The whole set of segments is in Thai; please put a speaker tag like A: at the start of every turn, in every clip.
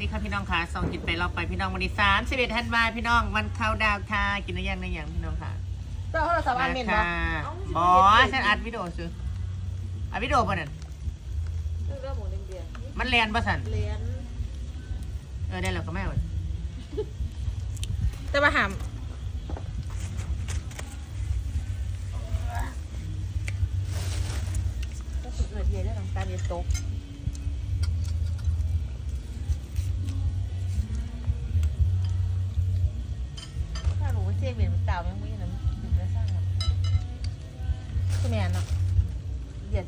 A: ดีค่ะพี่น้องค่ะสองกินไปรอบไปพี่น้องวันที่สามสิบเอ็ดธันวาพี่น้องวันเข้าดาวน์ค่ะกินอะไรยังในอย่างพี่น้องค่ะ
B: เจ้าโทรศัพท์อันเมน
A: มา
B: บ่
A: ค่ะบอสฉันอัดวิดีโอซื้ออัดวิดีโอป่ะนั่น
B: เรื่องหมูเดีย
A: มันแลนป่ะสัน
B: เรียน
A: เออได้แล้วก็แม่เว้ย
B: จะมาหามก็สุดเลยเทียได้ทำการเรียนโต๊ะ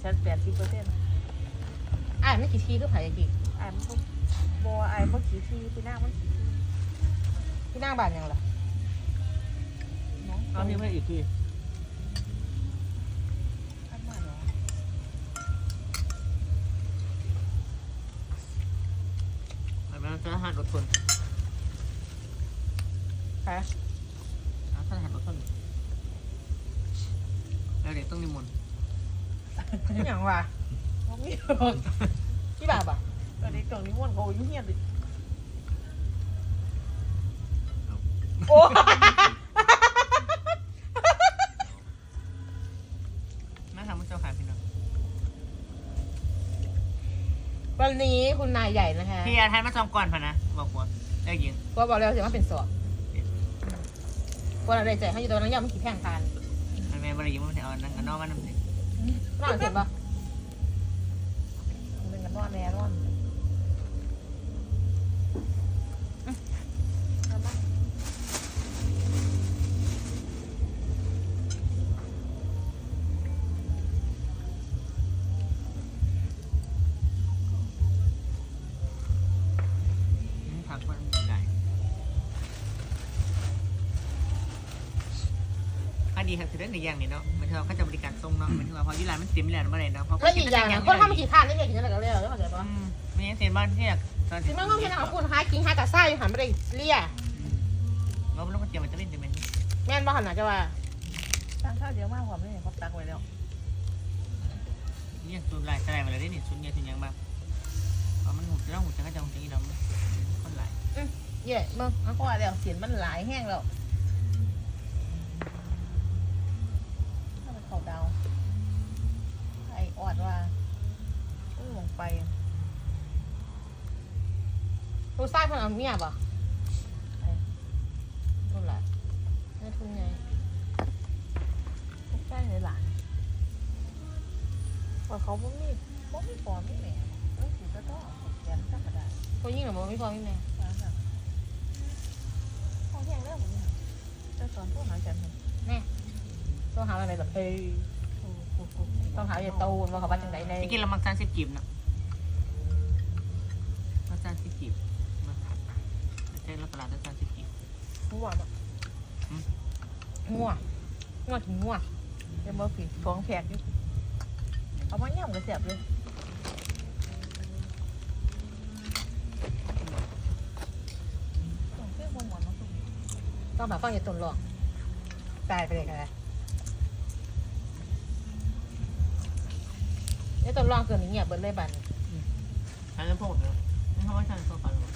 B: เหยียดชั้นแปดสิบเปอร์เซ็นต์อ่านไม่กี่ทีก็ผ่านกี่อ่านเขาบออ่านเมื่อกี่ทีพี่นั่งเมื่อกี่ทีพี่นั่งบานยังล่ะน้อง
A: เอาพี่เพื่อนอีกที
B: อันมาเหรอ
A: มันจะหันอดทน
B: ฮะ
A: อะถ้าหันอดทนแล้วเด็กต้องนิมนต์
B: นี่อย่างวะน้องมีพี่บ่าวป่ะตอนนี้กล่องนี้ม้วนเขายุ่งเงียบดิโอ้
A: น่าทำมันเจ้าขายพี่น้อง
B: วันนี้คุณนายใหญ่นะคะ
A: พี่อาทายมาจองก่อนพะนะบอกว่าได้ยิง
B: ก็บอกแล้วเสียว่าเป็นสอบวันอะไรใจให้อยู่ตอนนั้นยังไม่กี่แข่งกัน
A: มันแม่บริยิงมันเอานั่งกันนอกมันนั่น เอง ข้อดีครับคือเรื่องในอย่างนี้เนาะมันเท่าเขาจะบริการส่งเนาะมันถือว่าพอยี่ร้านมันเต็มยี่ร้านเมื่อไหร่เนาะเพราะ
B: แล้วอีกอย่างคนทำมากี่ท่านนี่ไงกินอะไรกันเลยแล้วเข้าใจปะ
A: อืมไม่งั้นเซ็นบ้านที่อยากตอน
B: ถึงแม้ว่าพี่นางของคุณหากินหากระซ่าอยู่หันไม่ได้เลี่ย
A: เราไม่ต้องมาเตรียมมันจะเล่นจะเป็น
B: แม่นบ่หันหนาจะว่า
C: ตั้งข้าวเยอะมากกว่าไม่เห็นเขาตักไว้แล้ว
A: นี่ยังซูมลายแสดงมาเลยได้นี่ซูมเนี่ยถึงยังบ้างเพราะมันหูจะต้องหูจะกระจองจะอีน้ำคนหลาย
B: เย่มึงเอา
C: เพราะว่าแล้วเสียนมันหลายแห้งแล้ว ไป
B: ดูไส้คนเอาเมียบ่ะนู่นแหละนี่ทุนไง
C: ใกล้ในหลานว่าเขาบ่มีบ่มีปอมีแม่เอ้ยสิก็ต้องแขนสักกระดาษ
B: คนยิ่งหรือบ่ม่พอไม่แม่
C: ว่าแบบห้องแห้งแล้วผมเนี่ยจะสอนพวกหาจันทร์
B: ต้องหาอะไรแบบเฮ้ย
C: โอ้
B: ต้องหาอย่าตูนว่าเขาว่าจังไดใน
A: ที่กินเรามักจานสิบกีบเนาะ มักจานสิบกีบมาใช้รับประหลาดจานสิบกีบ
B: งัวบ่งัวงัวถึงงัว
C: ยังบ่ผิดฟองแผกอยู่เอามาย่ำกระเสียบเลยต้องเพื่อนบ่หมอนเนาะ
B: ต้องแบบฟังอย่าตุนหรอกตายไปเลยกันเลยนี่ตุนรองเกินอย่างเงียบเบิดเลยบัน
A: ทานแล้วพวกเนาะ นี่เขาว่าทานโซฟาหรอ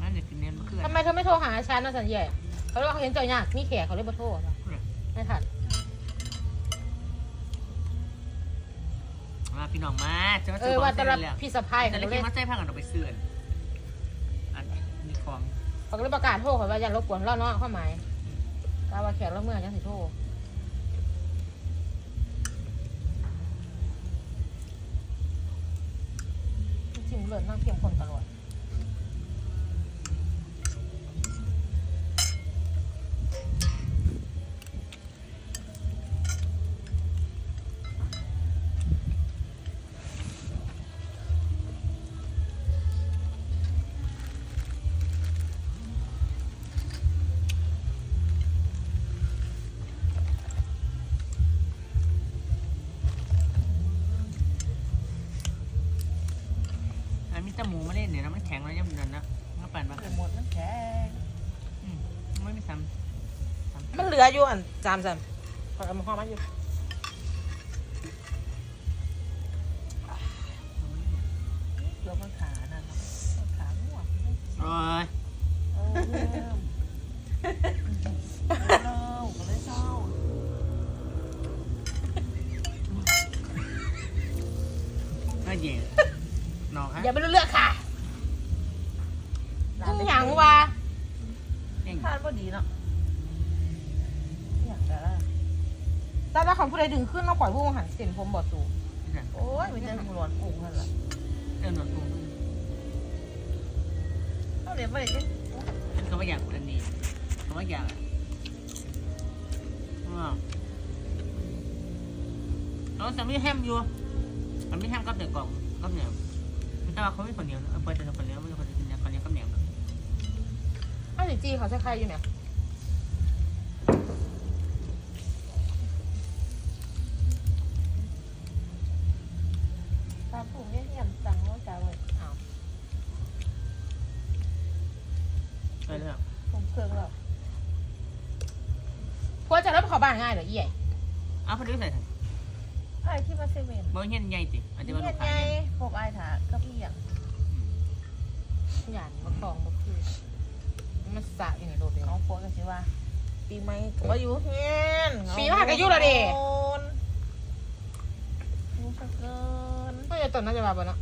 A: นั่นจะกินเน้นมะเขือ
B: ทำไมเธอไม่โทรหาฉันนะสัญญาเขาเรียกว่าเขาเห็นเจ้ายากมีแขกเขาเลยมาโทรป่ะไม่ทัน
A: มาพี่น้องมาจะมา
B: เอ
A: ซื้อ
B: อ
A: ของ
B: ว่า
A: เส้
B: แต่
A: น
B: ละ
A: เลย
B: พี่สะพาย
A: แต่
B: เขา
A: ละ
B: เล
A: กิ
B: ย
A: นมาใส่ผ้ากันเอาไปเสื่อนอันมีของ
B: เขาก็เลยประกาศโทรเขาว่าอย่ารบกวนเราเนาะข้อหมายถ้าว่าแขกเราเมื่อยังสิโทรจริงๆ เนั่งเข้มข้นตลอด
A: อั แหมูไม่เล่นเนี่ยนะมันแข็งแล้วย่ำเดินนะมันปั่นมา
C: หมดน้ำแข็ง
A: ไม่มีซ้ำ
B: มันเหลืออยู่อะจามซ้ำพอเอามาห่อมาอยู่
C: เกลือมัน
A: อ้ย
C: เออเริ่มเล่าก็เลยเศร้า
A: ก็เย็น น้องฮะ
B: อย่าไปรู้เรื่องค่ะอหย่างวะ
A: เอง
C: ทานพอดีเนาะอยากจะละ
B: แต่ถ้าของผู้ใดดึงขึ้นต้องปล่อยผู้หันเส้นผมบอดสู
C: โอ้ยมันจะหลวนกุ้งนั่นแหละ
A: เรื่องหนวดกุ้ง
C: เอาเดี๋ยวไปเลย
A: เป็นคำว่าอยากอันนี้คำว่าอยากอะว้าวเราจะไม่แฮมอยู่มันไม่แฮมกับเด็กกล่องกับเหนีย วไม่ใช่ว่าเขาไม่คนเหนียวนะเออเปิดแต่คนเหนียวไม่ใช่คนกินคนเหนียวกับเหนียวนะ
B: อ้าวสิจีเขาใช้ใครอยู่เนี่ย
C: ตาผมเนี่ยยำจังว่าจะเลย
B: อ้าว
A: ไปเลย
C: ผมเครื่องแล้ว
B: พวกจะรับเขอบ้านง่ายเหรอเอี่ย
A: เอาพอดีใส่ถัง
C: ไอ้ที่มา เซเว่น
A: บ่เห็นใหญ่ติอาจจะ
C: นี่
A: มาลู
C: ยั
A: ก
C: ง
A: ค้า
C: ไง
A: ใหญ่
C: พวกไอ้ถาก็พี่อย่าง
B: หยานมาคลองมาคือมันสะอยู่ในโดดเดียว
C: เอาพวกกันสิว่า ปีใหม่ก็อยู่เฮียน
B: ปีใหม่ก็อยู่ละดิ
C: อยู่ซะเกิน
B: ไม่จะตอนน่าจะมาบ่เนาะ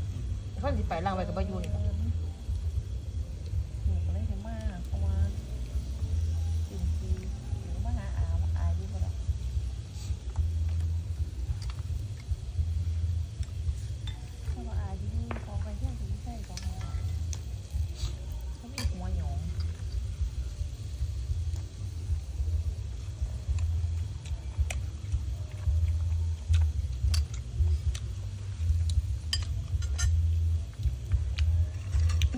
B: เพิ่นสิไปล่างไปกับบ่
C: อยู่นี่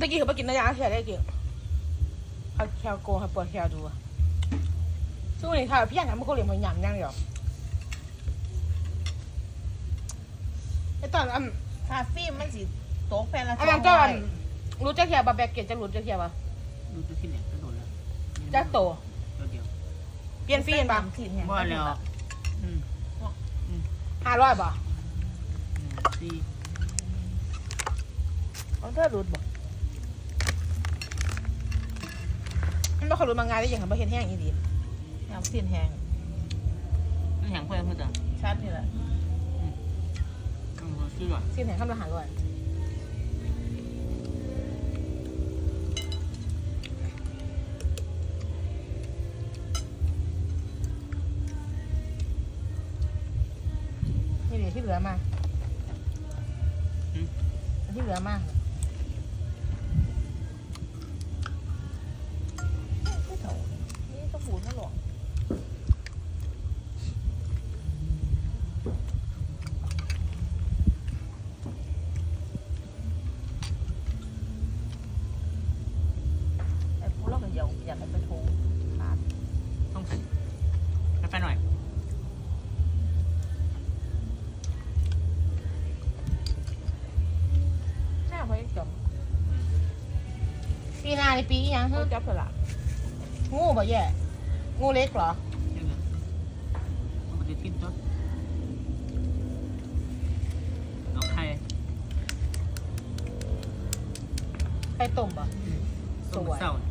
B: ตะกี้เขาไปกินน้ำยาแค่ได้กี่เอาแคลโกงให้ปวดแคลดูอะสู้นี่ค่ะพี่อยากทำมันก็เรียนมันหยำยังเดียวไอตอนอัน
C: คาเฟ่มันสิโต๊ะแฟนละ
B: อันนั้นก็อันรู้จักเทียบะแบกเกตจะรู้จักเทียบะ
A: ดูตัวที่เนี่ยก็โดนแล้ว
B: จักโต
A: ตัวเดียว
B: เปลี่ยนฟรีเห็นปะ
C: ถิ่นแห่ง
A: บ่แล้วอืม
B: ห้าร้อยปะ
A: อืมสี่
C: เอาเธอรุดบ่
B: มันไม่เคยรู้มางานได้ยังไงบ่เห็นแห้งอีดี
C: ยำถิ่นแห่ง
A: นี่แหงเพื่อนเพื่อนจ้ะ
C: ชัดนี่แหละ
A: อืมชื่อว่า
B: สิ้นแห้งข้ามละห้าร้อยนี่เดี๋ยวที่เหลือมาที่เหลือมา
C: ปี
A: หนา
B: ในปีอีหยัง
C: เขา
B: ฮึ
C: จับสลาก
B: งูบ่แย่งูเล็กเหรอ
A: เรื่องเงินมันจะทิ้งตัวเอาใคร
B: ไปต้มบ่
A: ต้ม
B: สวย
A: เศร้าย่า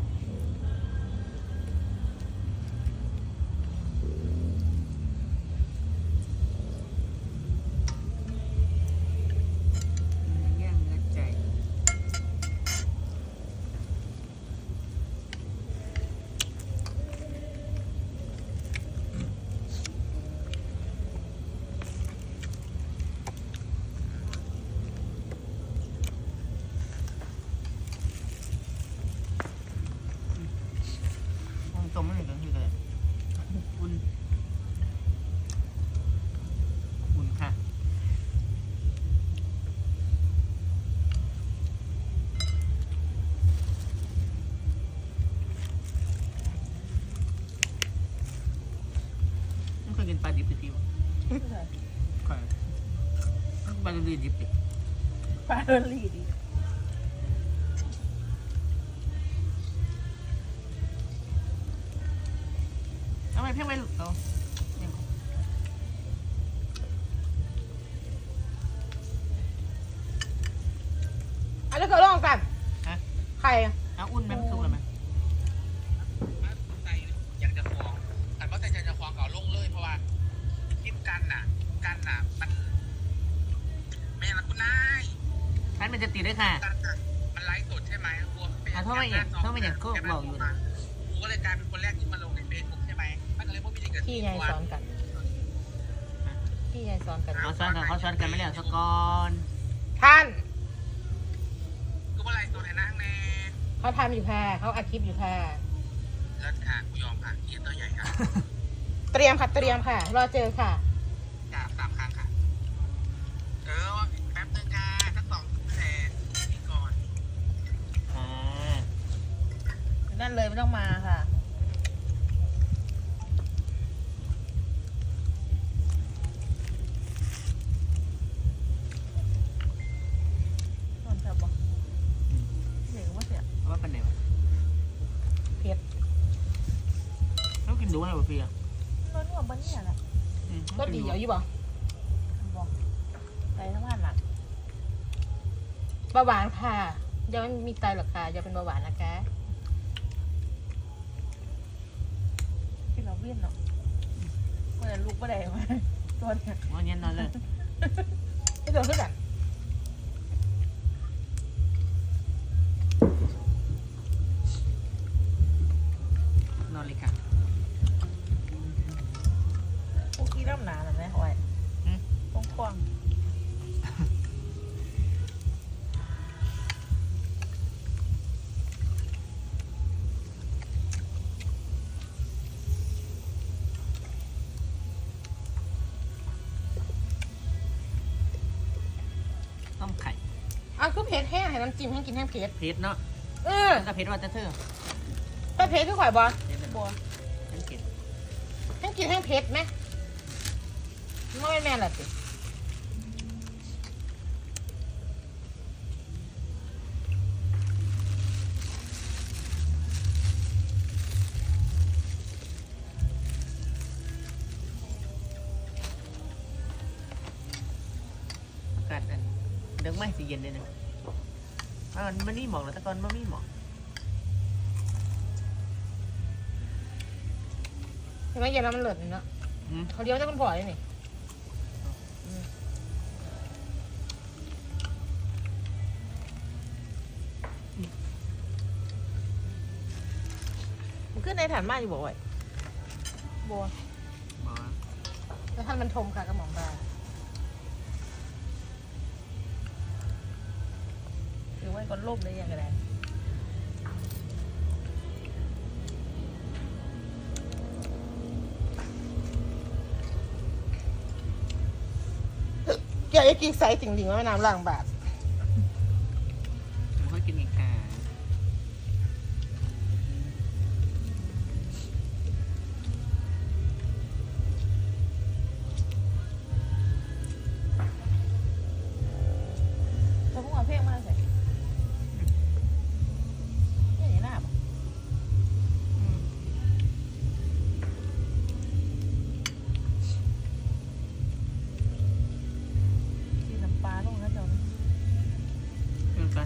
A: ปลาเออรี่ดิเอไมเพ่งไปหลุดตัวอันนี้
C: ก็ลองกัน
A: ฮะ ไข่ เอา
B: อุ่นไห
A: ม มันจะติดด้วยค่ะ
D: มันไลฟ์สดใช่ไหมกลัวเป็น
A: อะเพราะว่าอย่างเพราะว่าอย่างก็บอกอยู่นะ
D: กูก็เลยกลายเป็นคนแรกที่มาลงในเฟซบุ๊กใช่ไหมมันก็เลยพวกพี่จะเกิด
B: พี่ยายสอนกัน พี่ยายสอนกัน
A: เขาซ้อนกันเขาซ้อนกันไม่แล้วสกอน
B: ท่าน
D: กูว่าไลฟ์สดในนั่งแน่
B: เขาทำอยู่ค่ะเขาอัดคลิปอยู่ค่ะ
D: แล้วค่ะกูยอมค่ะเกียร์ตัวใหญ่ค่ะ
B: เตรียมค่ะ เตรียมค่ะ รอเจอค่ะ
D: กราบสามครั้งค่ะ เออแป๊บนึงค่ะสักสองแสนนี่ก่อน
A: อ่า
B: นั่นเลยไม่ต้องมาค่ะ นอนจับบ่เสียงว่าเสีย
A: เอาว่าเป็นไหนวะ
B: เผ็ด
A: ต้องกินดูอะไรวะพี่อะ
C: นอนหัวบนเนี่ยแหละ
A: อืม
B: รสดีเอาอยู่บ่
C: บอกไปทั้งวันล่ะ
B: เบาหวานค่ะยังไม่มีไตหรอกค่ะยังเป็นเบาหวานนะคะ
C: ที่เราเวีย นเนาะเมื่อลูกไม่ได้มาตัวเนี่ย
A: วันนี้นอนเลย
B: ไม่โดนขึ้นกัน
A: นอนเลยค่ะ
C: พวกกี้น้ำหนาหน่อยไหมหอย
A: หืม
C: ตรงควง
B: เผ็ดแห้งให้น้ำจิ้มให้กินแห้งเผ็ด
A: เผ็ดเนาะ
B: เออ
A: ก็เผ็ดว่าจะเธอ
B: แต่เผ็ดคือข่อยบ่
A: เผ็ดเลย
C: บัว
A: ฉันเผ็ด
B: แห้งกินแห้งเผ็ดไหมไม่แม่นละสิ
A: อากาศอันเดี๋ยวไม่สิเย็นเลยนะ อ่ามันนี่หมอกแล้วแต่ก่อนมันไม่หมอก
B: เห็นไหมเย็นแล้วมันเหลือดเนาะ
A: อืม
B: เขาเลี้ยวจะคุณพ่อเลยนี่อืมมันขึ้นในฐานมากอยู่บ่อยบัว
A: หมอ
B: แล้วท่านมันชมค่ะกระหม่อมบา หรือว่าก็ล่มได้ยังไงแกจะกินไซส์จริงๆว่าน้ำล้างบาท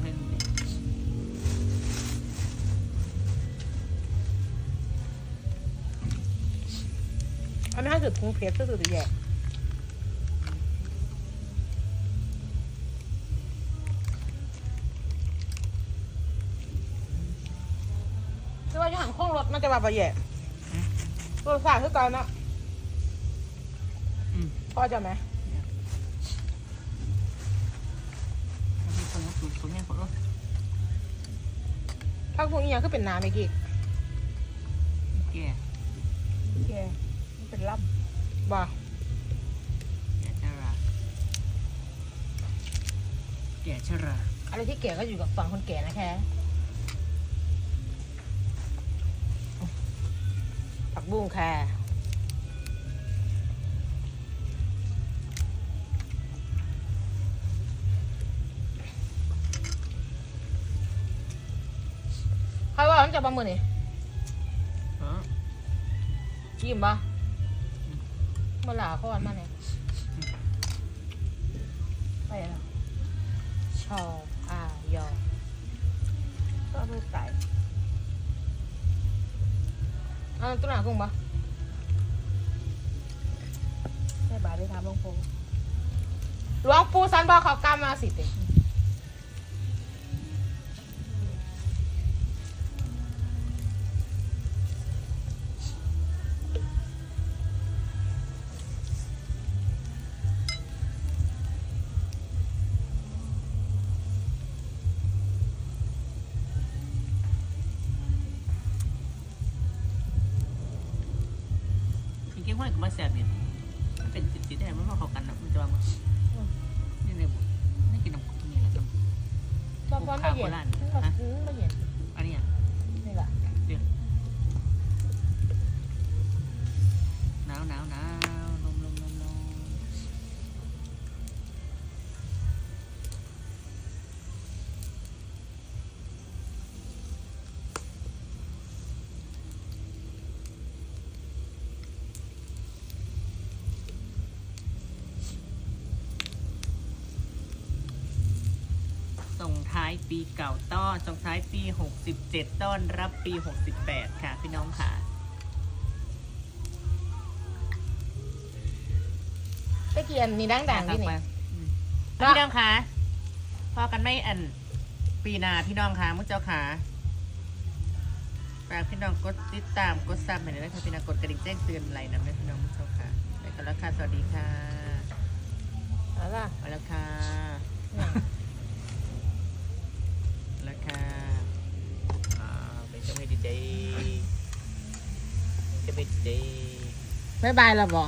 C: เค
A: รื่องปลาเทน
B: อันนี้ถ้าจุดพุงเพชรก็คือจะแย่คือว่าอยู่ห่างข้องรถมันจะว่าประแย่รถสายคือกันเนาะ
A: อืม
B: พ่อจะไหม
A: แล้วมีคนมาสูดคนเนี่ยคนเออ
B: ถ้าพวกนี้ยังคือเป็นน้ำไอ้กิ๊ก
A: แก่
C: แกมันเป็นล่
B: บ่
A: แก่ชราแก่ชรา
B: อะไรที่แก่ก็อยู่กับฝั่งคนแก่นะแค่ผักบุ้งค่ะ ใครว่ามันจะประมือนี่
A: อ๋อ
B: ยิ้มปะมาหลาข้อนมาเนี่ยไปแล้วชออายอำ
C: ก็ดูไก่
B: อ่าตัวหนากุ้งปะ
C: ใส่บาตรได้ทำลงโพ
B: หลวงปู่สันบอกเขากำมาสิเต
A: งห้อยกับมาแสบเนี่ยมันเป็นสิทธิ์ได้มันมาเขากันนะมันจะว่ามันนี่เลยบุนี่กินน้ำนี่แหละน้ำ
B: ตอนตอนไม่เย็นมันมาซื้อไม่เย็นา
A: ยปีเก่าต้อนส่งท้ายปี 67 ต้อนรับปี 68 ค่ะ พี่น้องค่ะ
B: ตะเกียนนี่ดังๆที่นี่
A: อืมแล้วพี่น้องคะพอกันไม่อันปีหนาพี่น้องคะมุกเจ้าขาฝากพี่น้องกดติดตามกดซับให้หน่อยนะคะพี่น้องกดกระดิ่งแจ้งเตือนอะไรนะแม่พี่น้องมุกเจ้าค่ะไปกันแล้วค่ะสวัสดีค่ะ
B: เอาล่ะ
A: มาแล้วค่ะ
B: เนี่ย
A: มาแล้วค่ะอ่าเป็นเจ้าแม่ดี ใจจ้าแม่ใจ
B: บ๊ายบายแล้วบ่